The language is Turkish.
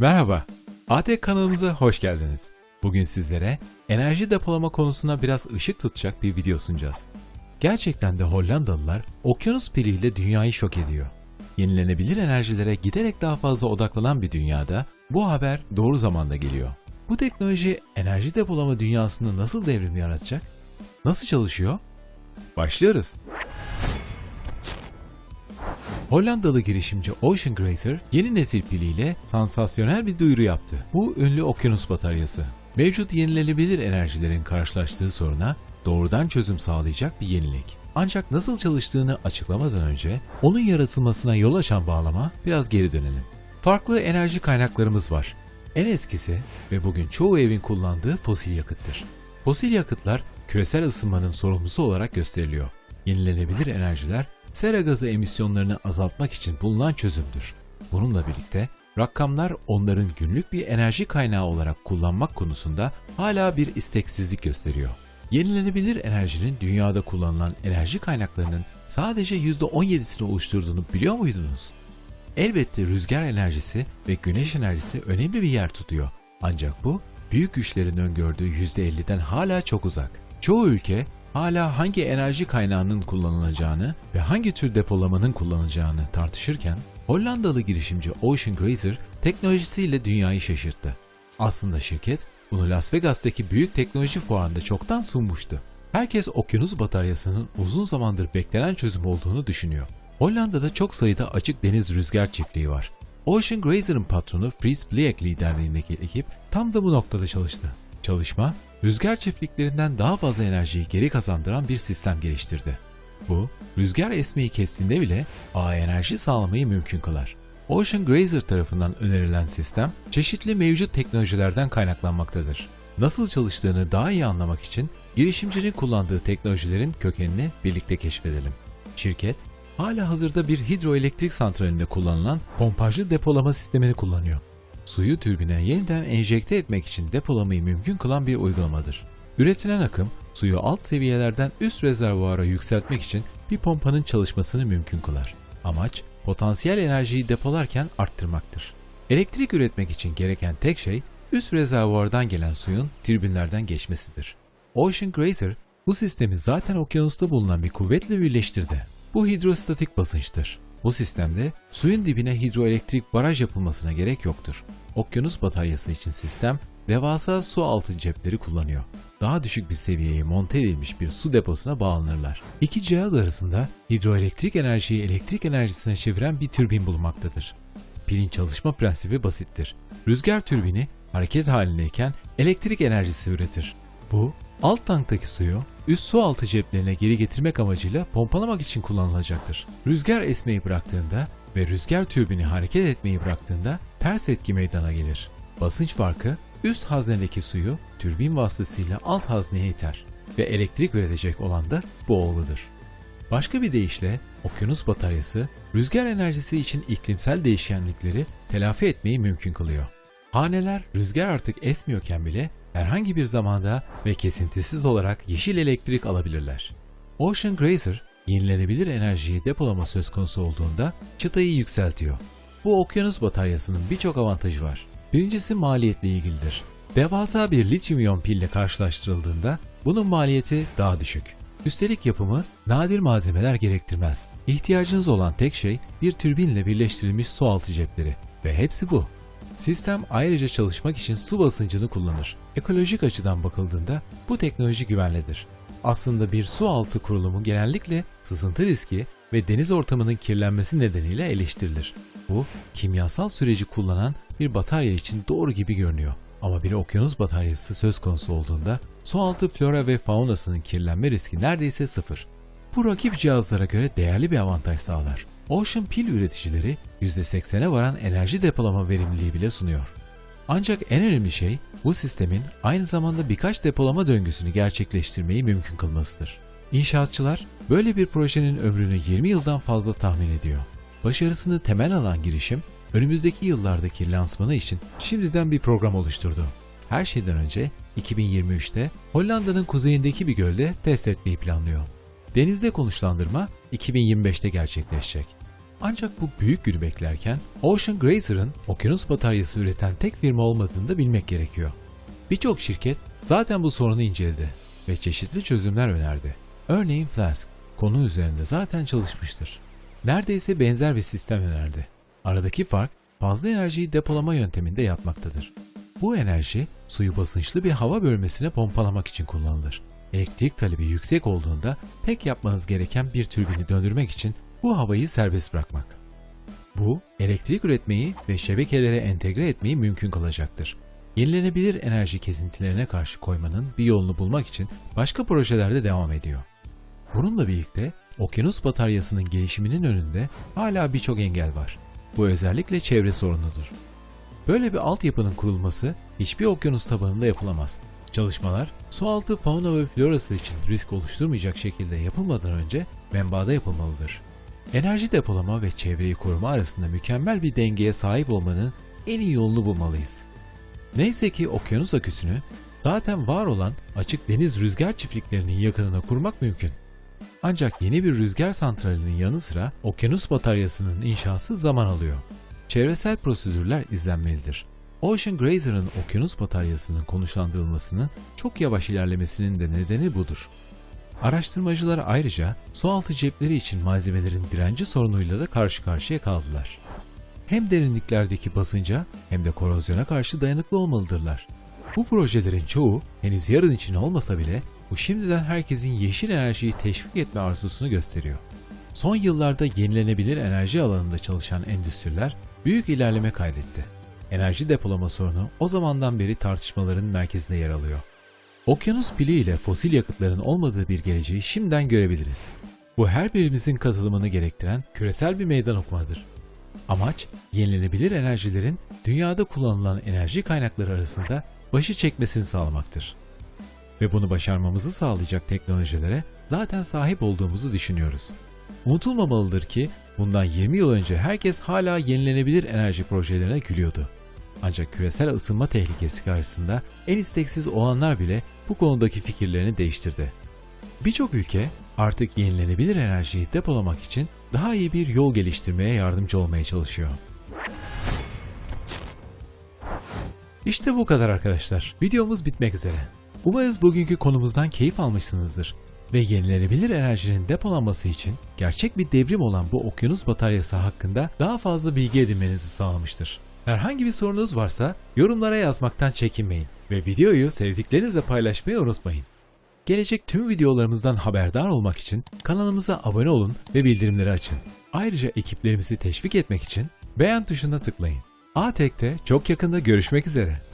Merhaba, AT kanalımıza hoş geldiniz. Bugün sizlere enerji depolama konusuna biraz ışık tutacak bir video sunacağız. Gerçekten de Hollandalılar okyanus piliyle dünyayı şok ediyor. Yenilenebilir enerjilere giderek daha fazla odaklanan bir dünyada bu haber doğru zamanda geliyor. Bu teknoloji enerji depolama dünyasında nasıl devrim yaratacak? Nasıl çalışıyor? Başlıyoruz. Hollandalı girişimci Ocean Gracer yeni nesil piliyle sansasyonel bir duyuru yaptı. Bu ünlü okyanus bataryası. Mevcut yenilenebilir enerjilerin karşılaştığı soruna doğrudan çözüm sağlayacak bir yenilik. Ancak nasıl çalıştığını açıklamadan önce onun yaratılmasına yol açan bağlama biraz geri dönelim. Farklı enerji kaynaklarımız var. En eskisi ve bugün çoğu evin kullandığı fosil yakıttır. Fosil yakıtlar küresel ısınmanın sorumlusu olarak gösteriliyor. Yenilenebilir enerjiler sera gazı emisyonlarını azaltmak için bulunan çözümdür. Bununla birlikte rakamlar onların günlük bir enerji kaynağı olarak kullanmak konusunda hala bir isteksizlik gösteriyor. Yenilenebilir enerjinin dünyada kullanılan enerji kaynaklarının sadece %17'sini oluşturduğunu biliyor muydunuz? Elbette rüzgar enerjisi ve güneş enerjisi önemli bir yer tutuyor. Ancak bu büyük güçlerin öngördüğü %50'den hala çok uzak. Çoğu ülke hala hangi enerji kaynağının kullanılacağını ve hangi tür depolamanın kullanılacağını tartışırken Hollandalı girişimci Ocean Grazer teknolojisiyle dünyayı şaşırttı. Aslında şirket bunu Las Vegas'taki büyük teknoloji fuarında çoktan sunmuştu. Herkes okyanus bataryasının uzun zamandır beklenen çözüm olduğunu düşünüyor. Hollanda'da çok sayıda açık deniz rüzgar çiftliği var. Ocean Grazer'ın patronu Fritz Bliek liderliğindeki ekip tam da bu noktada çalıştı. Çalışma, rüzgar çiftliklerinden daha fazla enerjiyi geri kazandıran bir sistem geliştirdi. Bu, rüzgar esmeyi kestiğinde bile ağ enerji sağlamayı mümkün kılar. Ocean Grazer tarafından önerilen sistem, çeşitli mevcut teknolojilerden kaynaklanmaktadır. Nasıl çalıştığını daha iyi anlamak için girişimcinin kullandığı teknolojilerin kökenini birlikte keşfedelim. Şirket, hala hazırda bir hidroelektrik santralinde kullanılan pompajlı depolama sistemini kullanıyor. Suyu türbine yeniden enjekte etmek için depolamayı mümkün kılan bir uygulamadır. Üretilen akım, suyu alt seviyelerden üst rezervuara yükseltmek için bir pompanın çalışmasını mümkün kılar. Amaç, potansiyel enerjiyi depolarken arttırmaktır. Elektrik üretmek için gereken tek şey, üst rezervuardan gelen suyun tribünlerden geçmesidir. Ocean Grazer, bu sistemi zaten okyanusta bulunan bir kuvvetle birleştirdi. Bu hidrostatik basınçtır. Bu sistemde suyun dibine hidroelektrik baraj yapılmasına gerek yoktur. Okyanus bataryası için sistem devasa su altı cepleri kullanıyor. Daha düşük bir seviyeye monte edilmiş bir su deposuna bağlanırlar. İki cihaz arasında hidroelektrik enerjiyi elektrik enerjisine çeviren bir türbin bulunmaktadır. Pilin çalışma prensibi basittir. Rüzgar türbini hareket halindeyken elektrik enerjisi üretir. Bu, alt tanktaki suyu üst su altı ceplerine geri getirmek amacıyla pompalamak için kullanılacaktır. Rüzgar esmeyi bıraktığında ve rüzgar türbini hareket etmeyi bıraktığında ters etki meydana gelir. Basınç farkı üst haznedeki suyu türbin vasıtasıyla alt hazneye iter ve elektrik üretecek olan da bu olgudur. Başka bir deyişle okyanus bataryası rüzgar enerjisi için iklimsel değişkenlikleri telafi etmeyi mümkün kılıyor. Haneler rüzgar artık esmiyorken bile herhangi bir zamanda ve kesintisiz olarak yeşil elektrik alabilirler. Ocean Grazer, yenilenebilir enerjiyi depolama söz konusu olduğunda çıtayı yükseltiyor. Bu okyanus bataryasının birçok avantajı var. Birincisi maliyetle ilgilidir. Devasa bir lityum iyon pille karşılaştırıldığında bunun maliyeti daha düşük. Üstelik yapımı nadir malzemeler gerektirmez. İhtiyacınız olan tek şey bir türbinle birleştirilmiş su altı cepleri ve hepsi bu. Sistem ayrıca çalışmak için su basıncını kullanır. Ekolojik açıdan bakıldığında bu teknoloji güvenlidir. Aslında bir su altı kurulumu genellikle sızıntı riski ve deniz ortamının kirlenmesi nedeniyle eleştirilir. Bu, kimyasal süreci kullanan bir batarya için doğru gibi görünüyor. Ama bir okyanus bataryası söz konusu olduğunda su altı flora ve faunasının kirlenme riski neredeyse sıfır. Bu rakip cihazlara göre değerli bir avantaj sağlar. Ocean pil üreticileri %80'e varan enerji depolama verimliliği bile sunuyor. Ancak en önemli şey bu sistemin aynı zamanda birkaç depolama döngüsünü gerçekleştirmeyi mümkün kılmasıdır. İnşaatçılar böyle bir projenin ömrünü 20 yıldan fazla tahmin ediyor. Başarısını temel alan girişim önümüzdeki yıllardaki lansmanı için şimdiden bir program oluşturdu. Her şeyden önce 2023'te Hollanda'nın kuzeyindeki bir gölde test etmeyi planlıyor. Denizde konuşlandırma 2025'te gerçekleşecek. Ancak bu büyük günü beklerken Ocean Grazer'ın okyanus bataryası üreten tek firma olmadığını da bilmek gerekiyor. Birçok şirket zaten bu sorunu inceledi ve çeşitli çözümler önerdi. Örneğin Flask, konu üzerinde zaten çalışmıştır. Neredeyse benzer bir sistem önerdi. Aradaki fark fazla enerjiyi depolama yönteminde yatmaktadır. Bu enerji suyu basınçlı bir hava bölmesine pompalamak için kullanılır. Elektrik talebi yüksek olduğunda tek yapmanız gereken bir türbini döndürmek için bu havayı serbest bırakmak. Bu, elektrik üretmeyi ve şebekelere entegre etmeyi mümkün kılacaktır. Yenilenebilir enerji kesintilerine karşı koymanın bir yolunu bulmak için başka projelerde devam ediyor. Bununla birlikte okyanus bataryasının gelişiminin önünde hala birçok engel var. Bu özellikle çevre sorunudur. Böyle bir altyapının kurulması hiçbir okyanus tabanında yapılamaz. Çalışmalar sualtı fauna ve florası için risk oluşturmayacak şekilde yapılmadan önce menbaada yapılmalıdır. Enerji depolama ve çevreyi koruma arasında mükemmel bir dengeye sahip olmanın en iyi yolunu bulmalıyız. Neyse ki okyanus aküsünü zaten var olan açık deniz rüzgar çiftliklerinin yakınına kurmak mümkün. Ancak yeni bir rüzgar santralinin yanı sıra okyanus bataryasının inşası zaman alıyor. Çevresel prosedürler izlenmelidir. Ocean Grazer'ın okyanus bataryasının konuşlandırılmasının çok yavaş ilerlemesinin de nedeni budur. Araştırmacılar ayrıca sualtı cepleri için malzemelerin direnci sorunuyla da karşı karşıya kaldılar. Hem derinliklerdeki basınca hem de korozyona karşı dayanıklı olmalıdırlar. Bu projelerin çoğu henüz yarın için olmasa bile bu şimdiden herkesin yeşil enerjiyi teşvik etme arzusunu gösteriyor. Son yıllarda yenilenebilir enerji alanında çalışan endüstriler büyük ilerleme kaydetti. Enerji depolama sorunu o zamandan beri tartışmaların merkezinde yer alıyor. Okyanus pili ile fosil yakıtların olmadığı bir geleceği şimdiden görebiliriz. Bu her birimizin katılımını gerektiren küresel bir meydan okumadır. Amaç, yenilenebilir enerjilerin dünyada kullanılan enerji kaynakları arasında başı çekmesini sağlamaktır. Ve bunu başarmamızı sağlayacak teknolojilere zaten sahip olduğumuzu düşünüyoruz. Unutulmamalıdır ki bundan 20 yıl önce herkes hala yenilenebilir enerji projelerine gülüyordu. Ancak küresel ısınma tehlikesi karşısında en isteksiz olanlar bile bu konudaki fikirlerini değiştirdi. Birçok ülke artık yenilenebilir enerjiyi depolamak için daha iyi bir yol geliştirmeye yardımcı olmaya çalışıyor. İşte bu kadar arkadaşlar. Videomuz bitmek üzere. Umarız bugünkü konumuzdan keyif almışsınızdır ve yenilenebilir enerjinin depolanması için gerçek bir devrim olan bu okyanus bataryası hakkında daha fazla bilgi edinmenizi sağlamıştır. Herhangi bir sorunuz varsa yorumlara yazmaktan çekinmeyin ve videoyu sevdiklerinizle paylaşmayı unutmayın. Gelecek tüm videolarımızdan haberdar olmak için kanalımıza abone olun ve bildirimleri açın. Ayrıca ekiplerimizi teşvik etmek için beğen tuşuna tıklayın. ATEK'te çok yakında görüşmek üzere.